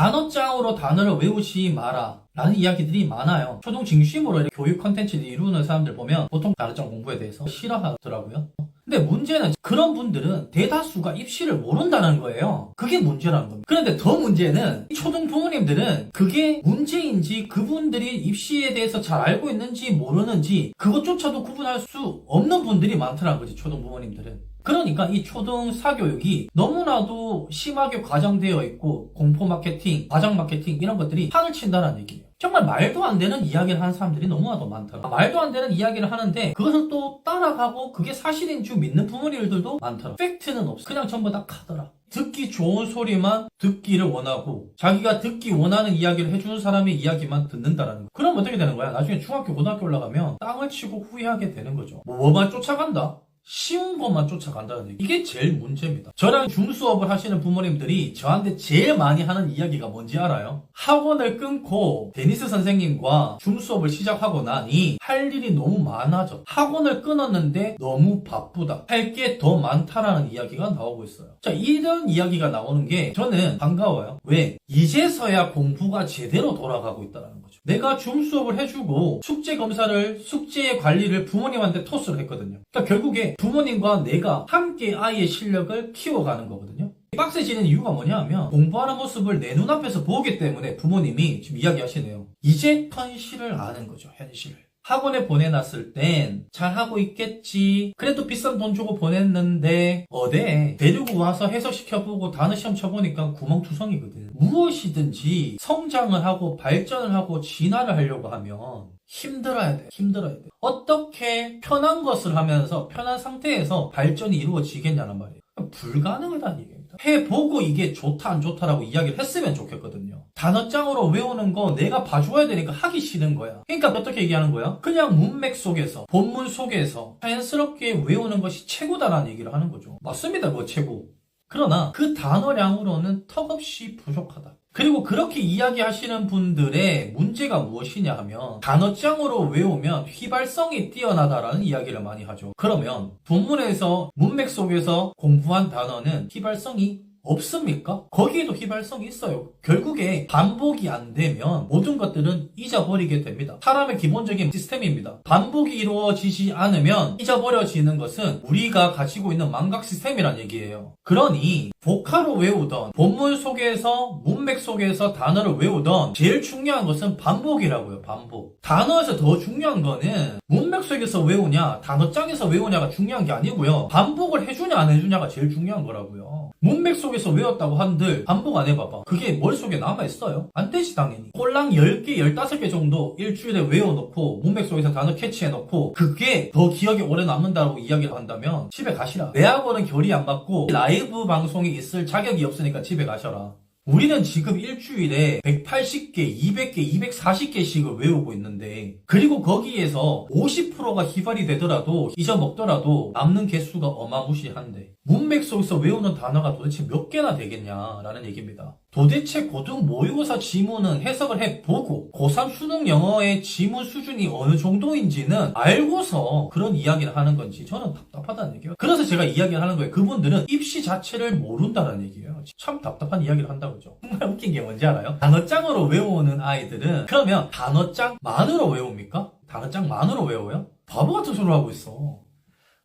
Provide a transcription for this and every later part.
단어장으로 단어를 외우지 마라. 라는 이야기들이 많아요. 초등 중심으로 교육 컨텐츠를 이루는 사람들 보면 보통 단어장 공부에 대해서 싫어하더라고요. 근데 문제는 그런 분들은 대다수가 입시를 모른다는 거예요. 그게 문제라는 겁니다. 그런데 더 문제는 초등 부모님들은 그게 문제인지 그분들이 입시에 대해서 잘 알고 있는지 모르는지 그것조차도 구분할 수 없는 분들이 많더라는 거지 초등 부모님들은. 그러니까 이 초등 사교육이 너무나도 심하게 과장되어 있고 공포 마케팅, 과장 마케팅 이런 것들이 판을 친다는 얘기예요. 정말 말도 안 되는 이야기를 하는 사람들이 너무나도 많더라. 말도 안 되는 이야기를 하는데 그것을 또 따라가고 그게 사실인 줄 믿는 부모님들도 많더라. 팩트는 없어. 그냥 전부 다 카더라. 듣기 좋은 소리만 듣기를 원하고 자기가 듣기 원하는 이야기를 해주는 사람의 이야기만 듣는다라는 거. 그럼 어떻게 되는 거야? 나중에 중학교, 고등학교 올라가면 땅을 치고 후회하게 되는 거죠. 뭐, 뭐만 쫓아간다? 쉬운 것만 쫓아간다는 얘기. 이게 제일 문제입니다. 저랑 중수업을 하시는 부모님들이 저한테 제일 많이 하는 이야기가 뭔지 알아요? 학원을 끊고 데니스 선생님과 중수업을 시작하고 나니 할 일이 너무 많아져. 학원을 끊었는데 너무 바쁘다. 할 게 더 많다라는 이야기가 나오고 있어요. 자, 이런 이야기가 나오는 게 저는 반가워요. 왜? 이제서야 공부가 제대로 돌아가고 있다는 거죠. 내가 중수업을 해주고 숙제 검사를, 숙제의 관리를 부모님한테 토스를 했거든요. 그러니까 결국에 부모님과 내가 함께 아이의 실력을 키워가는 거거든요. 빡세지는 이유가 뭐냐 하면 공부하는 모습을 내 눈앞에서 보기 때문에 부모님이 지금 이야기하시네요. 이제 현실을 아는 거죠, 현실을. 학원에 보내놨을 땐 잘하고 있겠지. 그래도 비싼 돈 주고 보냈는데 어데 데리고 와서 해석시켜보고 단어 시험 쳐보니까 구멍투성이거든. 무엇이든지 성장을 하고 발전을 하고 진화를 하려고 하면 힘들어야 돼. 힘들어야 돼. 어떻게 편한 것을 하면서 편한 상태에서 발전이 이루어지겠냐는 말이에요. 불가능하다는 얘기입니다. 해보고 이게 좋다 안 좋다라고 이야기를 했으면 좋겠거든요. 단어장으로 외우는 거 내가 봐줘야 되니까 하기 싫은 거야. 그러니까 어떻게 얘기하는 거야? 그냥 문맥 속에서 본문 속에서 자연스럽게 외우는 것이 최고다라는 얘기를 하는 거죠. 맞습니다. 뭐 최고. 그러나 그 단어량으로는 턱없이 부족하다. 그리고 그렇게 이야기하시는 분들의 문제가 무엇이냐 하면 단어장으로 외우면 휘발성이 뛰어나다라는 이야기를 많이 하죠. 그러면 본문에서 문맥 속에서 공부한 단어는 휘발성이 없습니까? 거기에도 휘발성이 있어요. 결국에 반복이 안 되면 모든 것들은 잊어버리게 됩니다. 사람의 기본적인 시스템입니다. 반복이 이루어지지 않으면 잊어버려지는 것은 우리가 가지고 있는 망각 시스템이란 얘기예요. 그러니 복화로 외우던 본문 속에서 문맥 속에서 단어를 외우던 제일 중요한 것은 반복이라고요. 반복. 단어에서 더 중요한 거는 문맥 속에서 외우냐 단어장에서 외우냐가 중요한 게 아니고요. 반복을 해주냐 안 해주냐가 제일 중요한 거라고요. 문맥 속 에서 외웠다고 한들 반복 안 해봐봐. 그게 머릿속에 남아있어요? 안 되지 당연히. 꼴랑 10개, 15개 정도 일주일에 외워놓고 문맥 속에서 단어 캐치해놓고 그게 더 기억에 오래 남는다고 이야기를 한다면 집에 가시라. 내 학원은 결이 안 맞고 라이브 방송이 있을 자격이 없으니까 집에 가셔라. 우리는 지금 일주일에 180개, 200개, 240개씩을 외우고 있는데 그리고 거기에서 50%가 희발이 되더라도 잊어먹더라도 남는 개수가 어마무시한데 문맥 속에서 외우는 단어가 도대체 몇 개나 되겠냐라는 얘기입니다. 도대체 고등 모의고사 지문은 해석을 해보고 고3 수능 영어의 지문 수준이 어느 정도인지는 알고서 그런 이야기를 하는 건지 저는 답답하다는 얘기예요. 그래서 제가 이야기를 하는 거예요. 그분들은 입시 자체를 모른다는 얘기예요. 참 답답한 이야기를 한다고 그죠. 정말 웃긴 게 뭔지 알아요? 단어장으로 외우는 아이들은 그러면 단어장만으로 외웁니까? 단어장만으로 외워요? 바보 같은 소리를 하고 있어.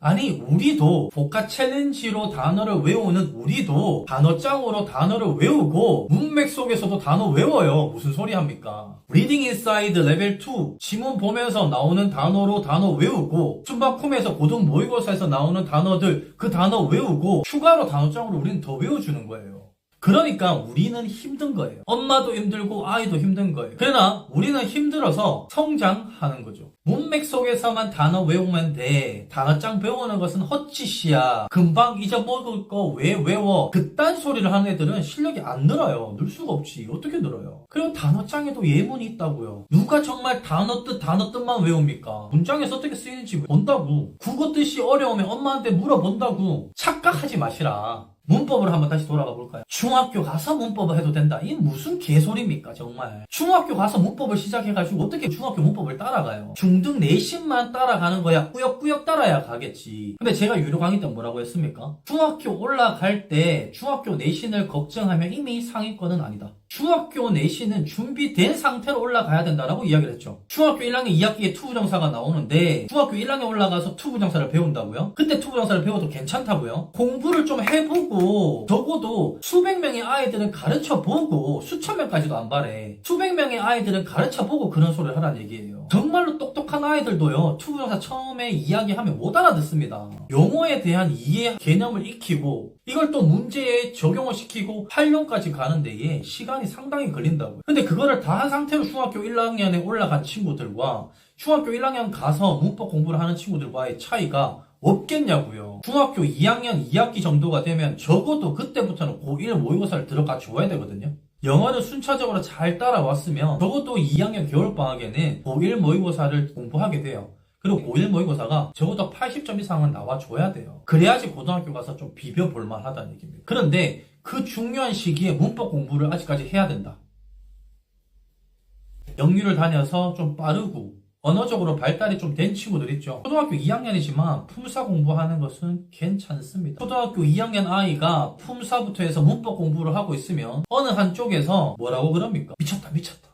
아니 우리도 복화 챌린지로 단어를 외우는 우리도 단어장으로 단어를 외우고 문맥 속에서도 단어 외워요. 무슨 소리 합니까? 리딩 인사이드 레벨 2 지문 보면서 나오는 단어로 단어 외우고 춤바쿰에서 고등 모의고사에서 나오는 단어들 그 단어 외우고 추가로 단어장으로 우리는 더 외워주는 거예요. 그러니까 우리는 힘든 거예요. 엄마도 힘들고 아이도 힘든 거예요. 그러나 우리는 힘들어서 성장하는 거죠. 문맥 속에서만 단어 외우면 돼. 단어장 배우는 것은 헛짓이야. 금방 잊어먹을 거 왜 외워? 그딴 소리를 하는 애들은 실력이 안 늘어요. 늘 수가 없지. 어떻게 늘어요? 그리고 단어장에도 예문이 있다고요. 누가 정말 단어 뜻, 단어 뜻만 외웁니까? 문장에서 어떻게 쓰이는지 본다고. 국어 뜻이 어려우면 엄마한테 물어본다고. 착각하지 마시라. 문법을 한번 다시 돌아가 볼까요? 중학교 가서 문법을 해도 된다. 이 무슨 개소리입니까, 정말. 중학교 가서 문법을 시작해가지고 어떻게 중학교 문법을 따라가요? 중등 내신만 따라가는 거야. 꾸역꾸역 따라야 가겠지. 근데 제가 유료 강의 때 뭐라고 했습니까? 중학교 올라갈 때 중학교 내신을 걱정하면 이미 상위권은 아니다. 중학교 내신은 준비된 상태로 올라가야 된다라고 이야기를 했죠. 중학교 1학년 2학기에 투부정사가 나오는데 중학교 1학년 올라가서 투부정사를 배운다고요? 그때 투부정사를 배워도 괜찮다고요? 공부를 좀 해보고 적어도 수백 명의 아이들은 가르쳐보고 수천 명까지도 안 바래. 수백 명의 아이들은 가르쳐보고 그런 소리를 하라는 얘기예요. 정말로 똑똑한 아이들도요. 투부정사 처음에 이야기하면 못 알아듣습니다. 용어에 대한 이해 개념을 익히고 이걸 또 문제에 적용을 시키고 활용까지 가는 데에 시간이 상당히 걸린다고요. 근데 그거를 다 한 상태로 중학교 1학년에 올라간 친구들과 중학교 1학년 가서 문법 공부를 하는 친구들과의 차이가 없겠냐고요. 중학교 2학년 2학기 정도가 되면 적어도 그때부터는 고1 모의고사를 들어가 줘야 되거든요. 영어를 순차적으로 잘 따라왔으면 적어도 2학년 겨울방학에는 고1 모의고사를 공부하게 돼요. 그리고 고1 모의고사가 적어도 80점 이상은 나와줘야 돼요. 그래야지 고등학교 가서 좀 비벼볼 만 하다는 얘기입니다. 그런데 그 중요한 시기에 문법 공부를 아직까지 해야 된다. 영유를 다녀서 좀 빠르고 언어적으로 발달이 좀 된 친구들 있죠. 초등학교 2학년이지만 품사 공부하는 것은 괜찮습니다. 초등학교 2학년 아이가 품사부터 해서 문법 공부를 하고 있으면 어느 한쪽에서 뭐라고 그럽니까? 미쳤다 미쳤다.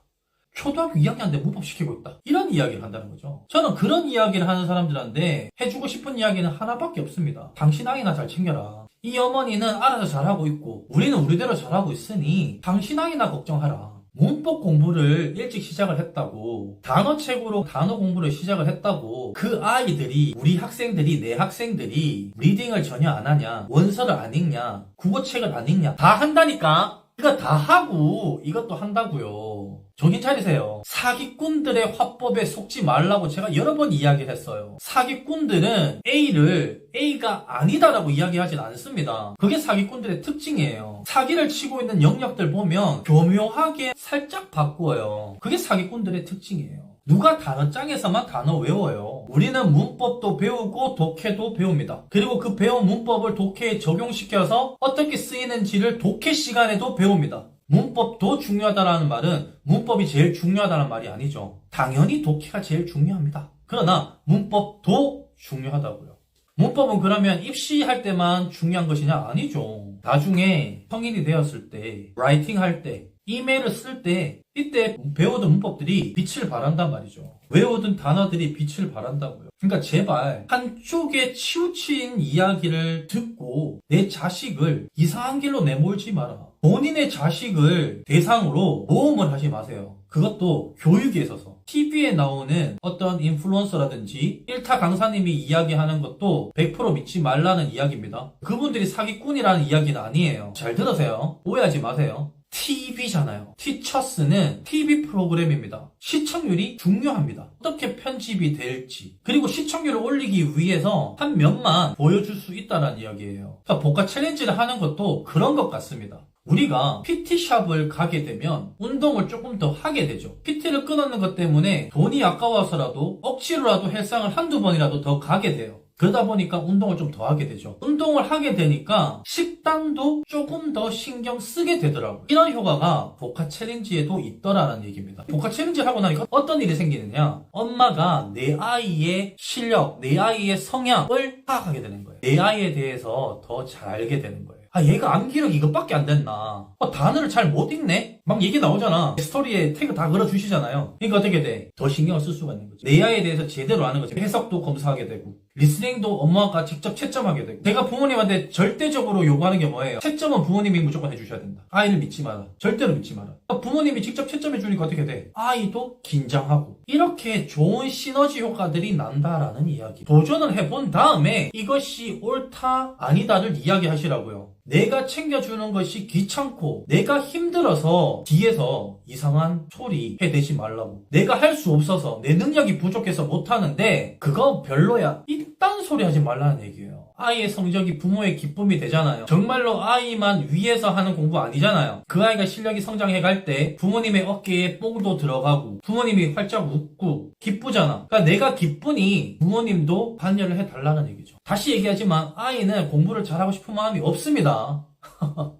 초등학교 2학년인데 문법 시키고 있다. 이런 이야기를 한다는 거죠. 저는 그런 이야기를 하는 사람들한테 해주고 싶은 이야기는 하나밖에 없습니다. 당신 아이나 잘 챙겨라. 이 어머니는 알아서 잘하고 있고 우리는 우리대로 잘하고 있으니 당신 아이나 걱정하라. 문법 공부를 일찍 시작을 했다고 단어책으로 단어 공부를 시작을 했다고 그 아이들이 우리 학생들이 내 학생들이 리딩을 전혀 안 하냐 원서를 안 읽냐 국어책을 안 읽냐 다 한다니까 이거 다 하고 이것도 한다고요. 정신 차리세요. 사기꾼들의 화법에 속지 말라고 제가 여러 번 이야기했어요. 사기꾼들은 A를 A가 아니다라고 이야기하진 않습니다 그게 사기꾼들의 특징이에요 사기를 치고 있는 영역들 보면 교묘하게 살짝 바꾸어요 그게 사기꾼들의 특징이에요 누가 단어장에서만 단어 외워요. 우리는 문법도 배우고 독해도 배웁니다. 그리고 그 배운 문법을 독해에 적용시켜서 어떻게 쓰이는지를 독해 시간에도 배웁니다. 문법도 중요하다라는 말은 문법이 제일 중요하다는 말이 아니죠. 당연히 독해가 제일 중요합니다. 그러나 문법도 중요하다고요. 문법은 그러면 입시할 때만 중요한 것이냐? 아니죠. 나중에 성인이 되었을 때, 라이팅 할 때, 이메일을 쓸 때, 이때 배우던 문법들이 빛을 발한단 말이죠. 외우던 단어들이 빛을 발한다고요. 그러니까 제발 한쪽에 치우친 이야기를 듣고 내 자식을 이상한 길로 내몰지 마라. 본인의 자식을 대상으로 모험을 하지 마세요. 그것도 교육에 있어서. TV에 나오는 어떤 인플루언서라든지 일타 강사님이 이야기하는 것도 100% 믿지 말라는 이야기입니다. 그분들이 사기꾼이라는 이야기는 아니에요. 잘 들으세요. 오해하지 마세요. TV잖아요. 티처스는 TV 프로그램입니다. 시청률이 중요합니다. 어떻게 편집이 될지. 그리고 시청률을 올리기 위해서 한 면만 보여줄 수 있다는 이야기예요. 그러니까 복과 챌린지를 하는 것도 그런 것 같습니다. 우리가 PT샵을 가게 되면 운동을 조금 더 하게 되죠. PT를 끊었는 것 때문에 돈이 아까워서라도 억지로라도 헬스장을 한두 번이라도 더 가게 돼요. 그러다 보니까 운동을 좀 더 하게 되죠. 운동을 하게 되니까 식단도 조금 더 신경 쓰게 되더라고요. 이런 효과가 복화 챌린지에도 있더라는 얘기입니다. 복화 챌린지 하고 나니까 어떤 일이 생기느냐? 엄마가 내 아이의 실력, 내 아이의 성향을 파악하게 되는 거예요. 내 아이에 대해서 더 잘 알게 되는 거예요. 아, 얘가 암기력 이것밖에 안 됐나? 어, 단어를 잘 못 읽네? 막 얘기 나오잖아. 스토리에 태그 다 걸어주시잖아요. 그러니까 어떻게 돼? 더 신경을 쓸 수가 있는 거죠. 내 아이에 대해서 제대로 아는 거죠. 해석도 검사하게 되고, 리스닝도 엄마가 직접 채점하게 되고. 제가 부모님한테 절대적으로 요구하는 게 뭐예요? 채점은 부모님이 무조건 해주셔야 된다. 아이를 믿지 마라. 절대로 믿지 마라. 부모님이 직접 채점해 주니까 어떻게 돼? 아이도 긴장하고. 이렇게 좋은 시너지 효과들이 난다라는 이야기. 도전을 해본 다음에 이것이 옳다, 아니다를 이야기하시라고요. 내가 챙겨주는 것이 귀찮고 내가 힘들어서 뒤에서 이상한 소리 해대지 말라고 내가 할 수 없어서 내 능력이 부족해서 못하는데 그거 별로야 이딴 소리 하지 말라는 얘기예요. 아이의 성적이 부모의 기쁨이 되잖아요. 정말로 아이만 위해서 하는 공부 아니잖아요. 그 아이가 실력이 성장해 갈 때 부모님의 어깨에 뽕도 들어가고 부모님이 활짝 웃고 기쁘잖아. 그러니까 내가 기쁘니 부모님도 반려를 해달라는 얘기죠. 다시 얘기하지만 아이는 공부를 잘하고 싶은 마음이 없습니다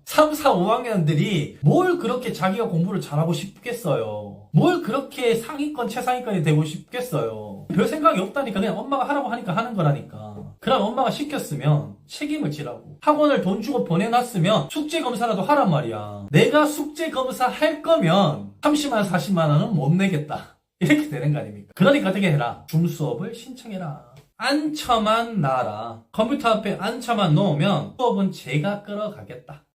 3, 4, 5학년들이 뭘 그렇게 자기가 공부를 잘하고 싶겠어요. 뭘 그렇게 상위권, 최상위권이 되고 싶겠어요. 별 생각이 없다니까 그냥 엄마가 하라고 하니까 하는 거라니까. 그럼 엄마가 시켰으면 책임을 지라고. 학원을 돈 주고 보내놨으면 숙제 검사라도 하란 말이야. 내가 숙제 검사 할 거면 30만, 40만 원은 못 내겠다. 이렇게 되는 거 아닙니까? 그러니까 어떻게 해라? 줌 수업을 신청해라. 앉혀만 놔라. 컴퓨터 앞에 앉혀만 놓으면 수업은 제가 끌어가겠다.